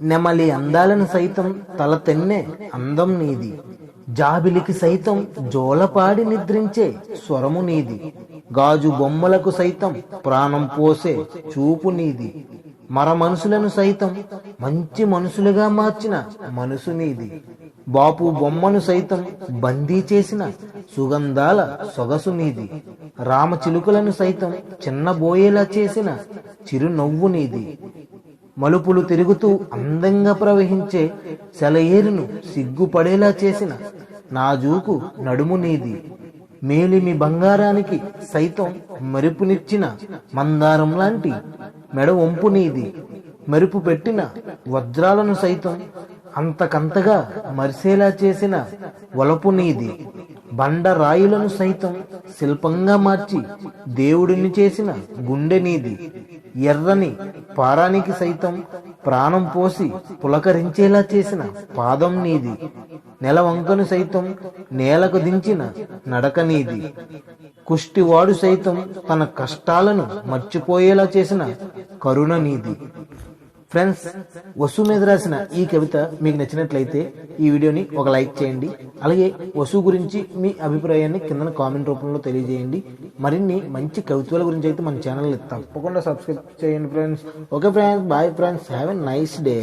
నెమలి అందాలను సైతం తల తెన్నే అందం నీది. జాబిలికి సైతం జోలపాడి నిద్రించే స్వరము నీది. గాజు బొమ్మలకు సైతం ప్రాణం పోసే చూపు నీది. మర మనుషులను సైతం మంచి మనుషులుగా మార్చిన మనసు నీది. బాపు బొమ్మను సైతం బందీ చేసిన సుగంధాల సొగసు నీది. రామచిలుకలను సైతం చిన్నబోయేలా చేసిన చిరునవ్వు నీది. మలుపులు తిరుగుతూ అందంగా ప్రవహించే సెలయేరును సిగ్గుపడేలా చేసిన నాజూకు నడుము నీది. మేలిమి బంగారానికి సైతం మెరుపునిచ్చిన మందారం లాంటి మెడ వంపు నీది. మెరుపు పెట్టిన వజ్రాలను సైతం అంతకంతగా మరిసేలా చేసిన వలపు నీది. బండ రాయులను సైతం శిల్పంగా మార్చి దేవుడిని చేసిన గుండె నీది. ఎర్రని పారానికి సైతం ప్రాణం పోసి పులకరించేలా చేసిన పాదం నీది. నెలవంకను సైతం నేలకు దించిన నడక నీది. కుష్టివాడు సైతం తన కష్టాలను మర్చిపోయేలా చేసిన కరుణ నీది. ఫ్రెండ్స్ వసు మీద రాసిన ఈ కవిత మీకు నచ్చినట్లయితే ఈ వీడియోని ఒక లైక్ చేయండి. అలాగే వసు గురించి మీ అభిప్రాయాన్ని కింద కామెంట్ రూపంలో తెలియజేయండి. మరిన్ని మంచి కవిత్వాల గురించి అయితే మన ఛానల్ తప్పకుండా సబ్స్క్రైబ్ చేయండి friends okay friends bye friends have a nice day